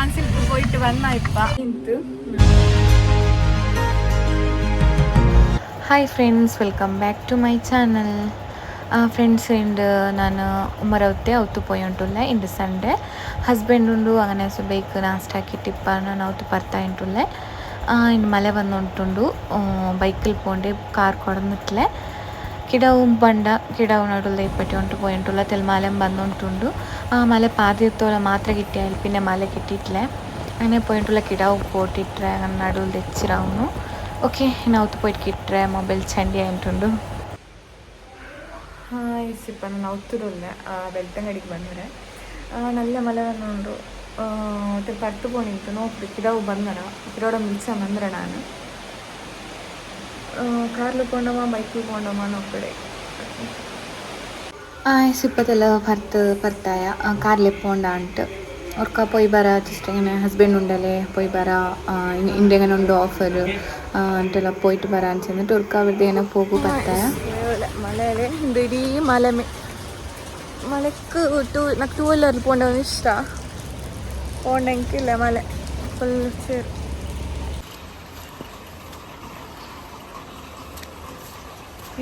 டான்ஸுக்கு போயிட்டு வந்தா ಇಪ್ಪ. Hindu hi friends welcome back to my channel friends end ನಾನು ಮರವತ್ತೆ ಅವತ್ತು ಪೋಯುಂಟುಲ್ಲ ಇಂಡ್ ಸಂಡೆ. ಹಸ್ಬೆಂಡ್ ಉಂಡು, ಅಂಗನೆ ಬೇಕ್ ನಾಷ್ಟಾಕಿ ಟಿಪ್ಪನ್ನು ನಾವು ಬರ್ತಾ ಇಂಟುಲ್ಲೆ ಇಂಡ್ ಮಳೆ ಬಂದು ಬಂದುಂಟುಂಡು ಬೈಕಲ್ಲಿ ಪೋಂಡೆ, ಕಾರ್ ಕೊಡಮಿತ್ಲೆ ಕಿಡವು ಬಂಡ ಕಿಡವು ನಡುಲ್ಲ ಇಪ್ಪಟ್ಟಿ ಉಂಟು പോയി ಉಂಟುಲ್ಲ ತೆಲ್ ಮಲೆ ಬಂದುಂಟುಂಡು ಆ ಮಲೆ ಪಾದಿರ್ತೋಲ ಮಾತ್ರ ಕಿಟ್ಟಿ പിന്നെ ಮಲೆ ಕಿಟ್ಟಿಟ್ಲೆ അങ്ങനെ പോയിട്ടുള്ള കിടാവ് പോട്ടിട്ടെ അങ്ങനെ നടുവിൽ തെച്ചിരാവുന്നു ഓക്കെ നൗത്ത് പോയിട്ട് കിട്ടേ മൊബൈൽ ചണ്ടി ആയിട്ടുണ്ട് ಇಪ್ಪ ನಾನು ಅವತ್ತೂರಲ್ಲೇ ಬೆಳ್ತಂಗಡಿಗೆ ಬಂದರೆ നല്ല ಮಲ ಬಂದುಂಡು ಮತ್ತೆ ಪರ್ತು ಪೋಣಿತ್ತು ನೋಕ್ರಿ ಕಿಡವು ಬಂದರ ಕಿಡೋಡ ಮಿಲ್ಸ కార్లు కొండమా బైక్లు కొండమా అని ആയസ് ഇപ്പത്തല്ല ഭർത്ത് ഭർത്തായ. കാറിൽ പോണ്ടാണ്ട് ഓർക്കാ പോയി പറ ജസ്റ്റ് ഇങ്ങനെ ഹസ്ബൻഡ് ഉണ്ടല്ലേ പോയി പറ. ഇന്ത്യ ഇങ്ങനെ ഉണ്ട് ഓഫർ എന്നിട്ടെല്ലാം പോയിട്ട് പറയാൻ ചെന്നിട്ട് ഓർക്ക വെറുതെ ഇങ്ങനെ പോകും ഭർത്തായ. മലക്ക് ടൂ എനിക്ക് ടൂ വീലറിൽ പോകേണ്ടതെന്ന് ഇഷ്ടമാണ് പോകണമെങ്കിൽ മല. ഫുൾ ചേർത്ത്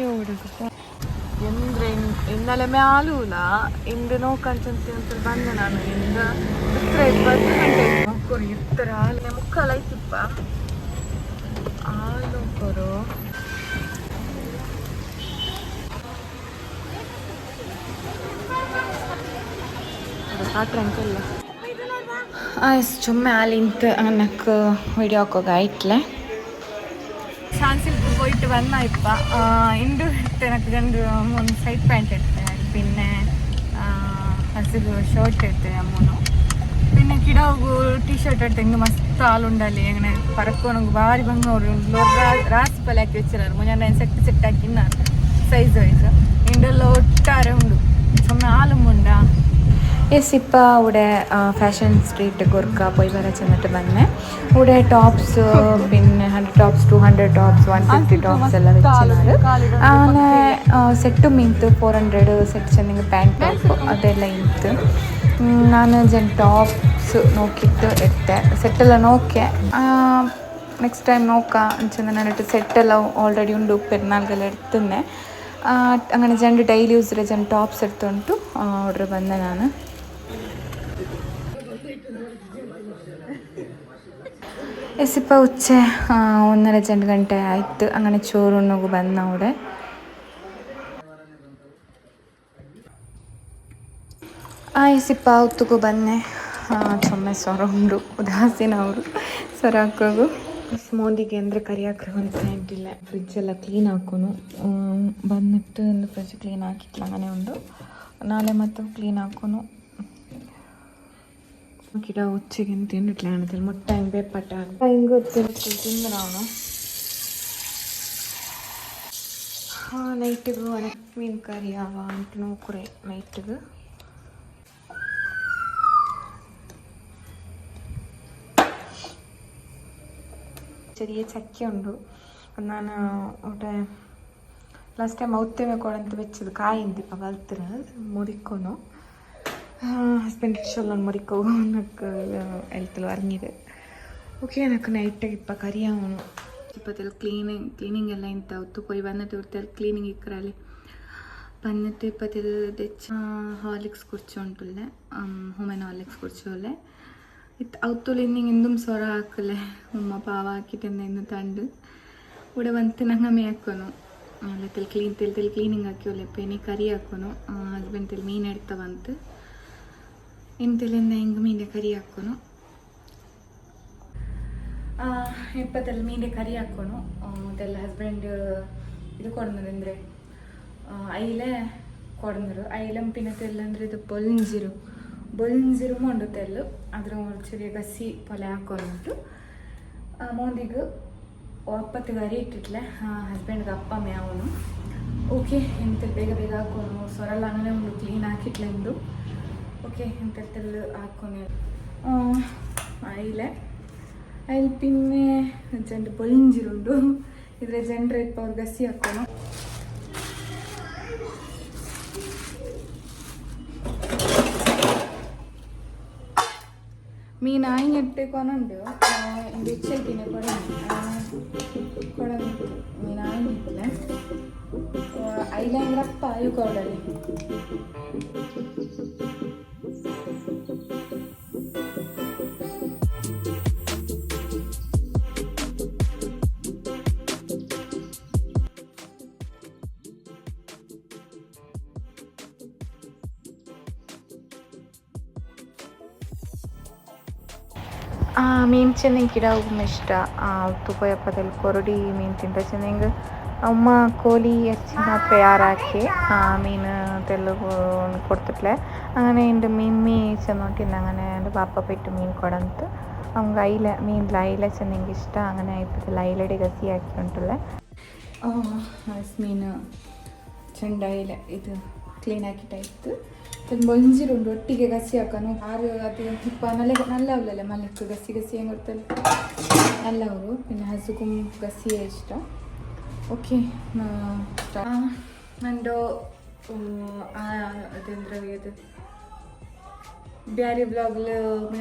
ಎವ್ರಿಗೂ ಎಂದ್ರೆ ಇನ್ನಲೆ ಮ್ಯಾಲೂಲ, ಇಂದು ನೋಕಂಚಂತಿ ಅಂತ ಬಂದೆ ನಾನು ಹಿಂದೆ ಬಂದು ಇಪ್ಪತ್ತು ಗಂಟೆ ಮಕ್ಕಳು ಇರ್ತಾರೆ. ಅಲ್ಲೇ ಮುಕ್ಕಲ ಐತಿಪ್ಪ ಆಲೋಕರು ಆಯ್ತು ಚೊಮ್ಮೆ ಅಲ್ಲಿಂತ ಅನ್ನಕ್ಕೆ ವಿಡಿಯೋ ಹಾಕೋಗ ಐತ್ಲೆ പോയിട്ട് വന്ന ഇപ്പം എന്റെ ഇട്ട് എനിക്ക് രണ്ട് മൂന്ന് സൈഡ് പാന്റ് എടുത്ത് പിന്നെ ഷർട്ട് ಶರ್ಟ್ മൂന്നു പിന്നെ. കിടാവ് ടീഷർട്ട് ಟೀ ಶರ್ಟ್ മസ്ത് ആളുണ്ടല്ലേ ಮಸ್ತ್ ಹಾಲುಂಡಲ್ಲಿ ಹೆಂಗೆ ಪರಕ್ಕೋನಂಗೆ ಭಾರಿ ಬಂಗ ಅವರು ರಾಸ್ ಪಲ್ಲೆ സെറ്റ് സെറ്റ് ആക്കി സൈസ് വൈസ് ഇതിന്റെ ഒട്ടാരമുണ്ട്. ചുമ ആലും ഉണ്ടാ. ಎಸ್ ಇಪ್ಪ ಅವಡೆ ಫ್ಯಾಷನ್ ಸ್ಟ್ರೀಟ್ ಗೊರ್ಕ ಪೊಯ್ ಬರ ಚೆನ್ನಟ್ಟು ಬಂದೆ ഇവിടെ ടോപ്സ് പിന്നെ hundred tops two hundred tops one fifty tops എല്ലാം വെച്ചിട്ടുണ്ട് അങ്ങനെ സെറ്റും ഇൻത്ത് ഫോർ ഹൺഡ്രഡ് സെറ്റ് ചെന്നെങ്കിൽ പാൻറ് ടോപ്പ് അതെല്ലാം ഇൻത്ത് ഞാൻ ജൻ ടോപ്സ് നോക്കിയിട്ട് എത്തെ സെറ്റെല്ലാം നോക്കിയ നെക്സ്റ്റ് ടൈം നോക്കാം ചെന്നിട്ട് സെറ്റെല്ലാം ഓൾറെഡി ഉണ്ട് പെരുന്നാൾക്കെല്ലാം എടുത്തുന്നേ അങ്ങനെ ജെൻറ്റ് ഡെയിലി യൂസിലെ ജെൻ ടോപ്സ് എടുത്തുകൊണ്ട് ഓർഡർ ബന്ധനാണ് ನಾನು ಎಸಿಪ್ಪ ಉಚ್ಚೆ ಒಂದರ ಜಂಡು ಗಂಟೆ ಆಯ್ತು അങ്ങനെ ചോറുണ്ണുക ಬಂದ അവിടെ ಆ ಎಸಿಪ್ಪ ಹೊತ್ತಿಗೂ ಬಂದೆ ಚೊಮ್ಮೆ ಸೊರ ಉಂಡು ಉದಾಸೀನ ಅವರು ಸೊರ ಹಾಕೋಗು ಮೋದಿಗೆ ಅಂದರೆ ಕರಿ ಹಾಕ್ರಂತ ಇಟ್ಟಿಲ್ಲ ಫ್ರಿಜ್ ಎಲ್ಲ ಕ್ಲೀನ್ ಹಾಕೋನು ಬಂದಿಟ್ಟು ಒಂದು ಫ್ರಿಜ್ ಕ್ಲೀನ್ ಹಾಕಿಟ್ಲ അങ്ങനെ ಉಂಡು ನಾಳೆ ಮತ್ತು ಕ್ಲೀನ್ ಹಾಕೋನು നോക്കിയിട്ട് ഉച്ചയ്ക്ക് തിന്നിട്ടില്ലാണെങ്കിൽ മുട്ടയും പേപ്പട്ടാണ് ഭയങ്കര ആ നൈറ്റിക്ക് മീൻ കറി ആവാ നോക്കുറേ നൈറ്റിക്ക് ചെറിയ ചക്കയുണ്ട് ഞാൻ അവിടെ ലാസ്റ്റ് ടൈം ഔത്തേമെ കുളത്ത് വെച്ചത് കായ് ഇപ്പം വളർത്തുന്നത് മുറിക്കുന്നു. ഹസ്ബൻഡ് ഇഷ്ടമുള്ള മുറിക്കോ എന്നൊക്കെ എഴുത്തിൽ പറഞ്ഞത്. ഓക്കെ എനിക്ക് നൈറ്റ് ഇപ്പം കറിയാവണം. ഇപ്പത്തിൽ ക്ലീനിങ് ക്ലീനിങ് എല്ലാം ഇത്താവത്തു പോയി. വന്നിട്ട് ഇവിടുത്തെ ക്ലീനിങ് ഇക്കറല്ലേ? വന്നിട്ട് ഇപ്പത്തിൽ ഹോർലിക്സ് കുറിച്ചുകൊണ്ടുള്ള ഹ്യൂമൻ ഹോർലിക്സ് കുറിച്ചുള്ള ഔത്തുള്ളി ഇന്നിങ് എന്തും സ്വറ ആക്കല്ലേ ഉമ്മ പാവാക്കിട്ട് ആക്കിയിട്ട് എന്തെന്ന് തണ്ട്. ഇവിടെ വന്നിട്ട് ഞങ്ങൾ മേയാക്കുന്നു അല്ലത്തിൽ ക്ലീൻ തെൽ ക്ലീനിങ് ആക്കിയോല്ലേ? ഇപ്പം ഇനി കറി ഹസ്ബൻഡ് തെൽ മീൻ എടുത്ത വന്നിട്ട് ಇಂತಿಲಿಂದ ಹೆಂಗೆ ಮೀನೆ ಕರಿ ಹಾಕೋನು? ಇಪ್ಪತ್ತಲ್ಲಿ ಮೀನೆ ಕರಿ ಹಾಕೋನು. ಅದೆಲ್ಲ ಹಸ್ಬೆಂಡ್ ಇದು ಕೊಡ್ನದು ಅಂದರೆ ಐಲೆ ಕೊಡ್ನರು ಐಲೆ ಪಿನತೆಲ್ಲ ಅಂದರೆ ಇದು ಬೊಲ್ಂಜಿರು ಬೊಲ್ಂಜಿರು ಮೊಂಡು ತೆಲ್ಲು. ಅದ್ರ ಮುಚ್ಚರಿಗೆ ಗಸಿ ಪೊಲೆ ಹಾಕೊಂಡು ಮೋದಿಗೆ ಒಪ್ಪತ್ತು ಗರಿ ಇಟ್ಟಿಟ್ಲೆ ಹಸ್ಬೆಂಡ್ಗೆ ಅಪ್ಪ ಅವನು. ಓಕೆ ಎಂತ ಬೇಗ ಬೇಗ ಹಾಕೋನು. ಸೊರಲ್ಲ ಅಂದ್ರೆ ಒಂದು ಕ್ಲೀನ್ ಹಾಕಿಟ್ಲೆಂದು ಎಂದು ഓക്കെ എന്തെല്ലാം ആക്കണേ അതിലെ അതിൽ പിന്നെ ജണ്ട് പൊളിഞ്ചിരുണ്ടു ഇതിലെ ജണ്ടർ ഇപ്പോൾ ಅವ್ರು ಗಸಿ ಹಾಕೋಣ ಮೀನು ಆಯ್ನೆಟ್ಟು ಕೊನಂಡು ಇಂದು ಇಚ್ಚಲ್ಕಿನ ಕೊಡಂಡು ಕೊಡಂಡು ಮೀನು ಆಯ್ನಿಟ್ಟಿಲ್ಲ ಐಲಂಗ್ರಪ್ಪ ಅಯ್ಯು ಕೊಡಲಿ ಮೀನು ಚೆನ್ನಂಗೆ ಗಿಡ ಹೋಗಮ್ಮ ಇಷ್ಟ ತುಪ್ಪಯಪ್ಪದಲ್ಲಿ ಕೊರಡಿ ಮೀನು ತಿಂತ ಚೆನ್ನಂಗೆ ಅಮ್ಮ ಕೋಳಿ ಹೆಚ್ಚಿನ ತಯಾರು ಹಾಕಿ ಮೀನು ತೆಲುಗು ಕೊಡ್ತಿಟ್ಲೆ അങ്ങനെ എൻ്റെ മീൻമീ ചെന്നോട്ടില്ല അങ്ങനെ എൻ്റെ പാപ്പ പോയിട്ട് മീൻ കൊടന്ത് அவங்க ಐಲ ಮೀನ್ಲ ಐಲ ಚೆನ್ನಂಗೆ ಇಷ್ಟ അങ്ങനെ ಇಪ್ಪತ್ತಲ್ಲ ಐಲಡಿ ಗಸಿ ಹಾಕಿ ಉಂಟಲ್ಲ ಮೀನು ಚೆಂಡ ಐಲ ಇದು ಕ್ಲೀನ್ ಹಾಕಿಟ್ಟಾಯ್ತು മഞ്ചിരുണ്ട് ഒട്ടിക്ക് കസിയാക്കാനോ? ആറ് അധികം ഇപ്പം നല്ല നല്ലാവില്ലല്ലേ മലക്ക് കസി കസി ചെയ്യാൻ കൊടുത്താൽ നല്ലാവൂ. പിന്നെ ഹസുഖും കസിയ ഇഷ്ടം. ഓക്കെ. എന്തോ അതെന്ത ബിഹാരി ബ്ലോഗിൽ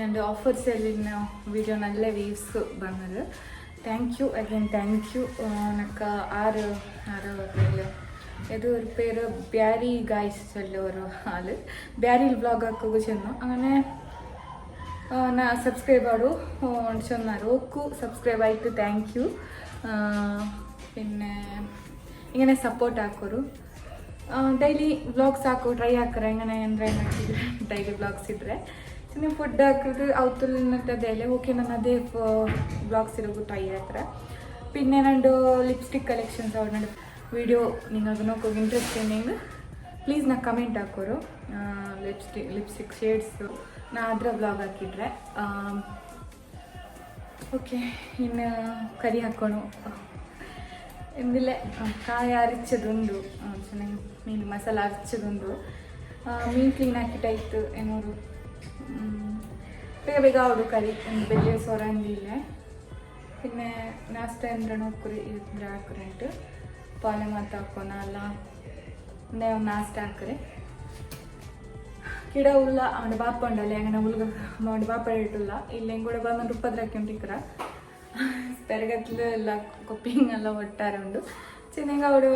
എന്റെ ഓഫർ സെല്ലിന് വീഡിയോ നല്ല വ്യൂസ് വന്നത്. Thank you again thank you നക്ക ആറ് ആറ് ഓഫറില്ലേ ಇದು ಒಂದು ಪೇರು ಬ್ಯಾರಿ ಗಾಯಸ್ ಅಲ್ಲಿ ಅವರು ಅಲ್ಲಿ ಬ್ಯಾರಿ ಬ್ಲಾಗ್ ಹಾಕೋಕೆ ಚೆನ್ನು ಹಾಗೆ ಸಬ್ಸ್ಕ್ರೈಬ್ ಆಡು ಚೆನ್ನ ಓಕು ಸಬ್ಸ್ಕ್ರೈಬ್ ಆಯಿತು ಥ್ಯಾಂಕ್ ಯು ಇನ್ನು ಇಂಗೆ ಸಪೋರ್ಟ್ ಹಾಕೋರು. ಡೈಲಿ ಬ್ಲಾಗ್ಸ್ ಹಾಕೋ ಟ್ರೈ ಹಾಕ್ರ ಹಿಂಗೆ ಏನಾರ ಏನು ಮಾಡ್ತಿದ್ರೆ? ಡೈಲಿ ಬ್ಲಾಗ್ಸ್ ಇದ್ರೆ. ಚೆನ್ನಾಗಿ ಫುಡ್ ಹಾಕೋದು ಅವತ್ತಲ್ಲಿ ಓಕೆ ನಾನು ಅದೇ ಬ್ಲಾಗ್ಸ್ ಇರೋದು ಟ್ರೈ ಹಾಕ್ರೆ. ಪಿನ್ನೆ ಲಿಪ್ಸ್ಟಿಕ್ ಕಲೆಕ್ಷನ್ಸ್ ಅವ್ರು ನಡು ವಿಡಿಯೋ നിങ്ങൾക്ക് നോക്കുക ಇಂಟ್ರೆಸ್ಟ್ ಉಂಡೆಂಗ್ ಪ್ಲೀಸ್ ನಾ ಕಮೆಂಟ್ ಹಾಕೋರು ಲಿಪ್ಸ್ಟಿಕ್ ಲಿಪ್ಸ್ಟಿಕ್ ಶೇಡ್ಸು ನಾ ಅದರ ಬ್ಲಾಗ್ ಹಾಕಿಟ್ರೆ ಓಕೆ ಇನ್ನು ಕರಿ ಹಾಕೋಣ ಎಂದಿಲ್ಲ ಕಾಯಿ ಅರಿಚದುಂಡು ಚೆನ್ನಾಗಿ ಮೀನು ಮಸಾಲ ಅರಿಚದುಂಡು ಮೀನು ಕ್ಲೀನ್ ಹಾಕಿಟ್ಟಾಯ್ತು ಏನೋರು ಬೇಗ ಬೇಗ ಅವಡು ಕರಿ ಒಂದು ಬೆಳ್ಳಿಯ ಸೊರಂಗಿಲ್ಲ പിന്നെ ನಾಷ್ಟ ಅಂದ್ರೆ ನೋಡ್ಕೊರಿ ಇದ್ರೆ ಹಾಕ್ರಿ ಉಂಟು ಪಾಲೆ ಮಾತಾಕೋಣ ಅಲ್ಲ ನಾವು ನಾಷ್ಟ ಹಾಕ್ರೆ ಗಿಡ ಉಲ್ಲ ಅವನ ಬಾಪಂಡಲ್ಲ ಹೆಂಗನ ಉಲ್ಗ ಅವನ ಬಾಪ ಇಟ್ಟಿಲ್ಲ ಇಲ್ಲಿ ಹೆಂಗ್ ಕೂಡ ಬಂದು ರುಪ್ಪದ್ರಾಕೊಂಡಿಕ್ರ ಪೆರಗತ್ಲು ಎಲ್ಲ ಕೊಪ್ಪಿಂಗ್ ಎಲ್ಲ ಒಟ್ಟಾರೆ ಉಂಡು ಚೆನ್ನಾಗಿ ಅವಡು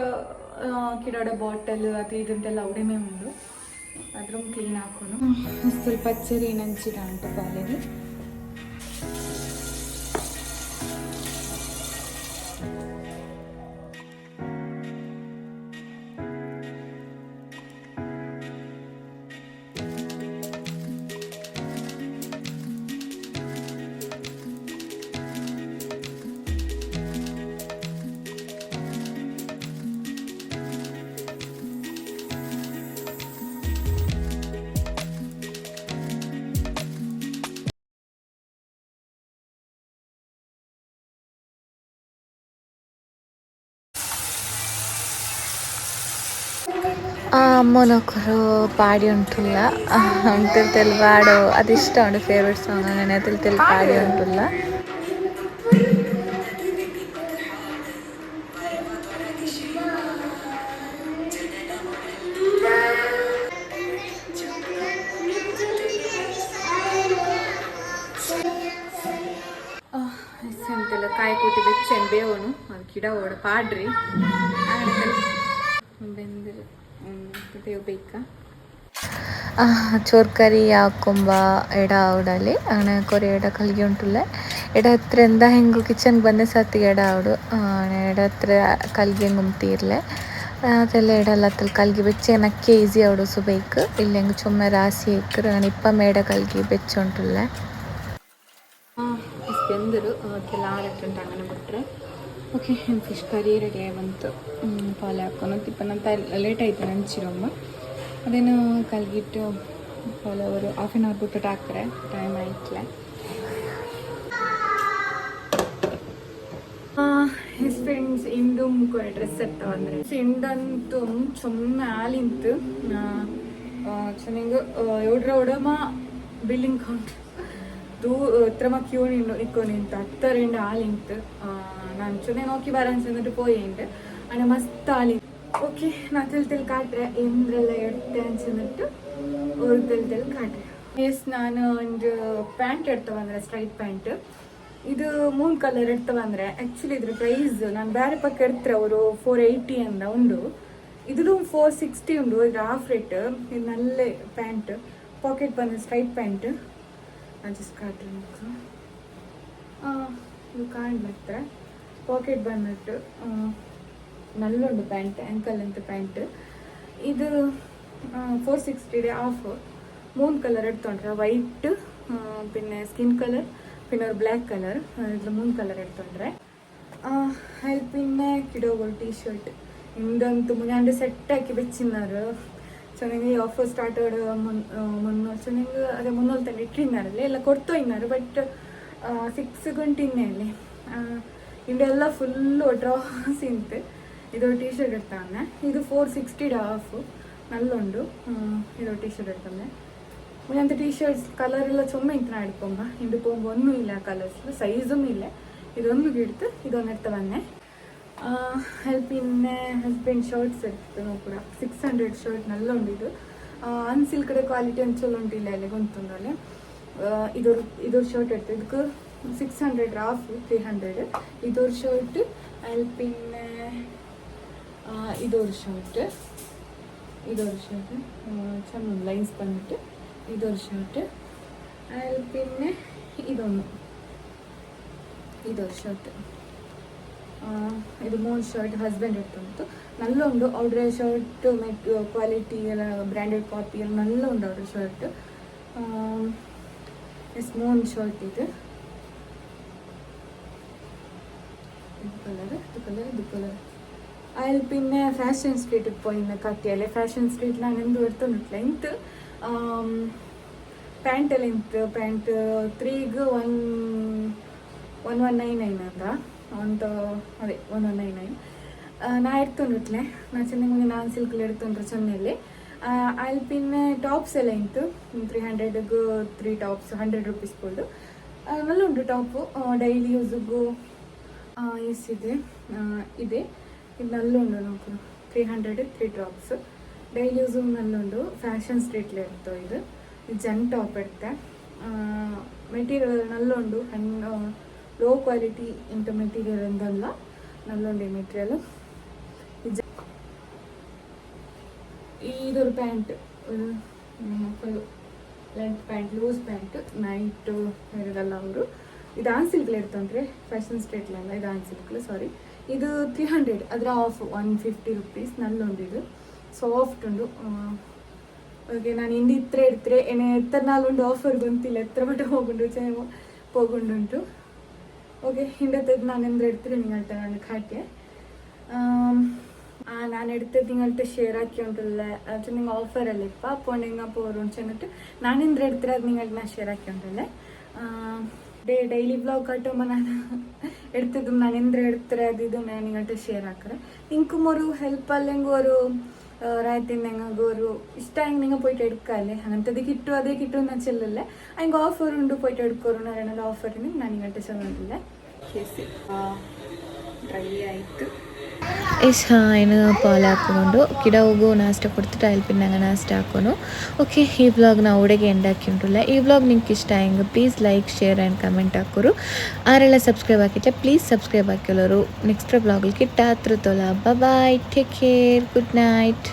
ಕಿಡೋಡ ಬಾಟಲ್ ಅದು ಇದಂತೆಲ್ಲ ಅವಡೇಮೇ ಉಂಡು ಅದ್ರ ಕ್ಲೀನ್ ಹಾಕೋಣ ಸ್ವಲ್ಪ ಚರಿ ನಂಚಿಡ ಅಂತ ಪಾಲಿಗೆ ಆ ಅಮ್ಮನೊಕ್ಕರು ಪಾಡಿ ಉಂಟುಲ್ಲ ತಿಲ್ ಪಾಡು ಅದಿಷ್ಟ ಉಂಟು ಫೇವ್ರೆಟ್ ಸಾಂಗ್ അങ്ങനെ ತಿಲ್ ತಿಲ್ ಪಾಡಿ ಉಂಟುಲ್ಲ ಎಂತೆಲ್ಲ ಕಾಯಿ ಕೂಟಿ ಬೆಚ್ಚನ್ ಬೇವನು ಅದು ಗಿಡ ಓಡ ಪಾಡ್ರಿ ಬೆಂದಿರು ಬೇವು ಬೇಕಾ ಚೋರ್ಕರಿ ಹಾಕೊಂಬ ಎಡ ಅವಡಲ್ಲಿ ಅಣೆ ಕೊರಿ ಎಡ ಕಲ್ಗಿ ಉಂಟುಲ್ಲೆ. ಎಡ ಹತ್ರಿಂದ ಹೆಂಗು ಕಿಚನ್ಗೆ ಬಂದೆ ಸತ್ತಿಗೆ ಎಡ ಅವಡು ಎಡ ಹತ್ರ ಕಲ್ಗಿ ಗುಮ್ತಿರ್ಲೆ ಅದೆಲ್ಲ ಎಡಲ್ಲ ಹತ್ರ ಕಲ್ಗಿ ಬೆಚ್ಚೆ ನಕ್ಕೆ ಈಸಿ ಅವಡು ಸುಬೇಕು ಇಲ್ಲಿ ಹೆಂಗೆ ಚೊಮ್ಮೆ ರಾಸಿ ಇಕ್ಕರು ನಾನು ಇಪ್ಪ ಮೇಡ ಕಲ್ಗಿ ಬೆಚ್ಚ ಉಂಟುಲ್ಲೆ. ಬೆಂದರು ಕೆಲ ಆಳಟ್ಟುಂಟು ಅಂಗನೆ ಬಿಟ್ಟರೆ ಓಕೆ ಫಿಶ್ ಕರಿ ರೆಡಿ ಬಂತು ಪಾಲೆ ಹಾಕೊಂಡು ತಿಪ್ಪನ ಅಂತ ಲೇಟ್ ಆಯಿತು ನೆಂಚಿರಮ್ಮ ಅದೇನು ಕಲ್ಗಿಟ್ಟು ಪಾಲೆ ಅವರು ಹಾಫ್ ಆನ್ ಅವರ್ ಬಿಟ್ಟು ಹಾಕ್ತಾರೆ ಟೈಮ್ ಆಯ್ತಲೆ ಹಿಸ್ ಫ್ರೆಂಡ್ಸ್ ಇಂಡು ಮುಖ ಡ್ರೆಸ್ ಎತ್ತ ಅಂದರೆ ಇಂಡಂತೂ ಚೊಮ್ಮೆ ಆಲಿಂತು ಚೆನ್ನಾಗಿ ಎವ್ರ ಒಡಮ ಬಿಲ್ಡಿಂಗ್ ಕೌಂಟ್ ದೂ ಹತ್ರ ಕ್ಯೂ ನಿಂಡು ನಿಕ್ಕೊಂಡು ನಿಂತು. ಹತ್ತರಿಂದ ಆಲಿಂತು ಚುನೆ നോക്കി വരാൻ ചെന്നിട്ട് പോയിണ്ട് അങ്ങനെ മസ്ത് ആളി ಓಕೆ ನಾ ತಿಳ್ ತಿಳ್ ಕಾಟ್ರೆ ಎಂದ್ರೆಲ್ಲ ಎಡ್ತೆ ಅನ್ಸಿಬಿಟ್ಟು ಅವ್ರು ತಿಳ್ ತಿಳ್ ಕಾಟ್ರೆ ಎಸ್ ನಾನು ಒಂದು ಪ್ಯಾಂಟ್ ಎಡ್ತಾ ಬಂದ್ರೆ ಸ್ಟ್ರೈಟ್ ಪ್ಯಾಂಟ್ ಇದು ಮೂನ್ ಕಲರ್ ಎಡ್ತಾ ಬಂದ್ರೆ ಆ್ಯಕ್ಚುಲಿ ಇದ್ರ ಪ್ರೈಸ್ ನಾನು ಬೇರೆ ಪಕ್ಕ ಎಡ್ತಾರೆ ಅವರು ಫೋರ್ ಏಯ್ಟಿ ಅಂದ ಉಂಡು ಇದು ಫೋರ್ ಸಿಕ್ಸ್ಟಿ ಉಂಡು ಇದ್ರ ಹಾಫ್ ರೇಟ್ ಇದು ನಲ್ಲೇ ಪ್ಯಾಂಟ್ ಪಾಕೆಟ್ ಬಂದ್ರೆ ಸ್ಟ್ರೈಟ್ ಪ್ಯಾಂಟ್ ಜಸ್ಟ್ ಕಾಟ್ರಿ ಇದು ಕಾಣ್ಲತ್ರ ಪಾಕೆಟ್ ಬಂದ್ಬಿಟ್ಟು ನಲ್ಲುಂಡು ಪ್ಯಾಂಟ್ ಆ್ಯಂಕಲ್ ಅಂತ ಪ್ಯಾಂಟ್ ಇದು four sixty off moon colour ಎಡ್ತೊಂಡ್ರೆ white പിന്നെ സ്കിൻ കളർ പിന്നെ ഒരു ബ്ലാക്ക് കളർ ഇതിൽ മൂന്ന് കളർ എടുത്തോണ്ടേ അതിൽ പിന്നെ കിടോകൾ ടീഷർട്ട് ಇಂದಂತೂ ಮುಂಜಾನೆ ಸೆಟ್ಟಾಕಿ ಬೆಚ್ಚಿನಾರು ಚೆನ್ನಾಗಿ ಈ ಆಫರ್ ಸ್ಟಾರ್ಟ್ ಮುನ್ನೂರು ಚೆನ್ನಾಗಿ ಅದೇ ಮುನ್ನೂರು ತಂದು ಇಟ್ಟಿನಾರಲ್ಲಿ ಎಲ್ಲ ಕೊಡ್ತೋಯ್ನಾರು ಬಟ್ ಸಿಕ್ಸ್ ಗಂಟೆಯಲ್ಲಿ ಇವೆಲ್ಲ ಫುಲ್ಲು ಡ್ರಾಸ್ ಇಂತೆ ಇದು ಟೀ ಶರ್ಟ್ ಇಡ್ತಾನೆ. ಇದು ಫೋರ್ ಸಿಕ್ಸ್ಟಿ ಹಾಫು ನಲ್ಲೊಂಡು ಇದು ಟೀ ಶರ್ಟ್ ಇಡ್ತಾನೆ. ಮುಂಚೆ ಟೀ ಶರ್ಟ್ಸ್ ಕಲರ್ ಎಲ್ಲ ಚೊಮ್ಮೆ ಇಂತ ಇಡ್ಕೊಂಬ ಇಂದು ಪೋಂಬ ಒಂದೂ ಇಲ್ಲ ಕಲರ್ಸ್ ಸೈಜುಮ್ ಇಲ್ಲ. ಇದೊಂದು ಗಿಡ್ತು ಇದೊಂದು ಇರ್ತವನ್ನೆ ಹೆಲ್ಪ್ ಇನ್ನೆ ಹಸ್ಬೆಂಡ್ ಶರ್ಟ್ಸ್ ಇರ್ತದೆ ನಾವು ಕೂಡ. ಸಿಕ್ಸ್ ಹಂಡ್ರೆಡ್ ಶರ್ಟ್ ನಲ್ಲೊಂಡಿದ್ದು ಅನ್ಸಿಲ್ ಕಡೆ ಕ್ವಾಲಿಟಿ ಅನ್ಸಲ್ ಉಂಟು ಇಲ್ಲ ಅಲ್ಲಿಗೆ ಗೊತ್ತೊಂದಲ್ಲೇ ಇದೊರು ಇದು ಶರ್ಟ್ ಇರ್ತದೆ. ಇದಕ್ಕೆ six hundred off three hundred ಇದರ ಶರ್ಟ್ ಅಲ್ಲಿ പിന്നെ ಆ, ಇದೊಂದು ಶರ್ಟ್ ಇದೊಂದು ಶರ್ಟ್ ಚೆನ್ನಾಗಿ ಲೈನ್ಸ್ ಬಂದ್ಬಿಟ್ಟು ಇದೊಂದು ಶರ್ಟ್ ಅಲ್ಲಿ പിന്നെ ಇದೊಂದು ಇದೊಂದು ಶರ್ಟ್ ಇದು ಮೂರು ಶರ್ಟ್ ಹಸ್ಬೆಂಡ್ ಇರ್ತುಂಟು ನಲ್ಲ ಉಂಡು ಅವ್ರ ಶರ್ಟ್ ಮೆಟ್ ಕ್ವಾಲಿಟಿ ಎಲ್ಲ ಬ್ರ್ಯಾಂಡೆಡ್ ಕಾಪಿ ಎಲ್ಲ ನಲ್ಲ ಉಂಡು ಅವ್ರ ಶರ್ಟ್ ಎಸ್ ಮೂನ್ ಶರ್ಟ್ ಇದು ಇದು ಕಲರ್ ಇದು ಕಲರ್ ಇದು ಕಲರ್ ಅಲ್ಲಿ പിന്നെ ಫ್ಯಾಷನ್ ಸ್ಟ್ರೀಟಿಗೆ പോയിന്ന് കത്തിയാലേ ಫ್ಯಾಷನ್ ಸ್ಟ್ರೀಟ್ ನಾನು ಎಂದು ಎಡ್ತೊಂಡಿಟ್ಲ ಇಂತ್ ಪ್ಯಾಂಟ್ ಎಲ್ಲ ಇಂತ್ pant ತ್ರೀಗೆ one one one nine nine ಅಂತ ಒಂದು ಅದೇ ಒನ್ ಒನ್ ನೈನ್ ನೈನ್ ನಾ ಎಡ್ತೊಂಡಿಟ್ಲೆ ನಾ ಚೆನ್ನಾಗಿ ಮುಂದೆ ನಾನು ಸಿಲ್ಕಲ್ಲಿ ಎಡ್ತೊಂಡ್ರೆ ಚೆನ್ನಲ್ಲಿ ಅಲ್ಲಿ പിന്നെ ಟಾಪ್ಸ್ ಎಲ್ಲ ಇಂತು ತ್ರೀ ಹಂಡ್ರೆಡ್ಗೂ ತ್ರೀ ಟಾಪ್ಸ್ ಹಂಡ್ರೆಡ್ ರುಪೀಸ್ ಕೊಡು നല്ല ಉಂಟು ಟಾಪು ಡೈಲಿ ಯೂಸಿಗೂ ಎಷ್ಟಿದೆ ಇದೆ. ಇದು. ನಲ್ಲುಂಡು ನೋಕು three hundred three tops daily use ನಲ್ಲುಂಡು fashion ಸ್ಟ್ರೀಟ್ಲಿ ಇರ್ತೋ ಇದು. ಇದು ಜನ್ ಟಾಪ್ ಇರುತ್ತೆ. ಮೆಟೀರಿಯಲ್ ನಲ್ಲೊಂದು ಹಣ್ಣು ಲೋ ಕ್ವಾಲಿಟಿ ಇಂಥ ಮೆಟೀರಿಯಲ್ ಎಂದಲ್ಲ ನಲ್ಲೊಂದು ಈ ಮೆಟೀರಿಯಲ್ ಇದೊಂದು pant full length pant loose pant night ಇರೋದಲ್ಲ ಅವರು. ಇದು ಆನ್ ಸಿಲ್ಕ್ಲಿ ಇರ್ತಂದ್ರೆ ಫ್ಯಾಷನ್ ಸ್ಟೇಟ್ಲೆಲ್ಲ ಇದು ಆನ್ ಸಿಲ್ಕ್ಲು ಸಾರಿ ಇದು ತ್ರೀ ಹಂಡ್ರೆಡ್ ಅದರ ಆಫ್ ಒನ್ ಫಿಫ್ಟಿ ರುಪೀಸ್ ನಲ್ಲೊಂದಿದು. ಸಾಫ್ಟ್ ಉಂಡು ಓಕೆ ನಾನು ಹಿಂದಿ ಇತ್ತರೆ ಇಡ್ತರೆ ಏನೇ ಎತ್ತರ ನಾಲ್ಗೊಂಡು ಆಫರ್ ಗೊಂತಿಲ್ಲ ಎತ್ತರ ಮಟ್ಟ ಹೋಗುಂಡು ಚೇಮೋ ಹೋಗುಂಡುಂಟು. ಓಕೆ, ಹಿಂಡತ್ತದು ನಾನು ಎಂದ್ರೆ ಇಡ್ತರೆ ನಿಂಗಳ್ತ ನಾನು ಖಾಟ್ಯ ನಾನು എടുത്തത് നിങ്ങളുടെ ഷെയർ ആക്കിയോണ്ടല്ലേ അത് നിങ്ങൾ ഓഫർ അല്ലേ ഇപ്പം അപ്പോൾ നിങ്ങൾ ಇಡ್ತೀರಿ ಅದು ನಿಂಗೆ ನಾನು ಶೇರ್ ಹಾಕಿ ആക്കിയോണ്ടല്ലേ ഡേ ഡെയിലി വ്ലോഗ് ആയിട്ട് എടുത്തതും ഞാൻ എന്തെ എടുത്തരെ ഞാൻ നിങ്ങൾക്ക് ഷെയർ ആക്കറ നിങ്ങൾക്കും ഒരു ഹെൽപ്പ് അല്ലെങ്കിൽ ഒരു റൈറ്റിംഗ് ഒരു ഇഷ്ടമായി നിങ്ങൾ പോയിട്ട് എടുക്കാല്ലേ അങ്ങനത്തെ അത് കിട്ടും അതേ കിട്ടും എന്ന് വെച്ചില്ലല്ലേ അതിന് ഓഫർ ഉണ്ട് പോയിട്ട് എടുക്കാറുണ്ട് ഓഫറിന് ഞാൻ നിങ്ങൾക്ക് ചെന്നിട്ടില്ലേ ಡ್ರೈ ಎಸ್, ಹಾಂ ಏನು ಪಾಲ್ ಹಾಕೊಂಡು ಗಿಡ ಹೋಗು, ನಾಷ್ಟ ಕೊಡ್ತಿಟ್ಟು ಅಲ್ಲಿ ಪಿನ್ನಂಗೆ ನಾಷ್ಟ ಹಾಕೋನು. ಓಕೆ ಈ ಬ್ಲಾಗ್ ನಾವು ಒಡೆಗೆ ಎಂಡ್ ಹಾಕಿಂಟಿಲ್ಲ ಈ ಬ್ಲಾಗ್ ನಿಮ್ಗೆ ಇಷ್ಟ ಹೆಂಗೆ please like share and comment ಹಾಕೋರು. ಆರೆಲ್ಲ ಸಬ್ಸ್ಕ್ರೈಬ್ ಹಾಕಿಲ್ಲ ಪ್ಲೀಸ್ ಸಬ್ಸ್ಕ್ರೈಬ್ ಹಾಕಿಲ್ಲರು ನೆಕ್ಸ್ಟ್ ಬ್ಲಾಗಲ್ಲಿ ಕಿಟ್ಟ ಹತ್ರ ತೊಲ. Bye take care good night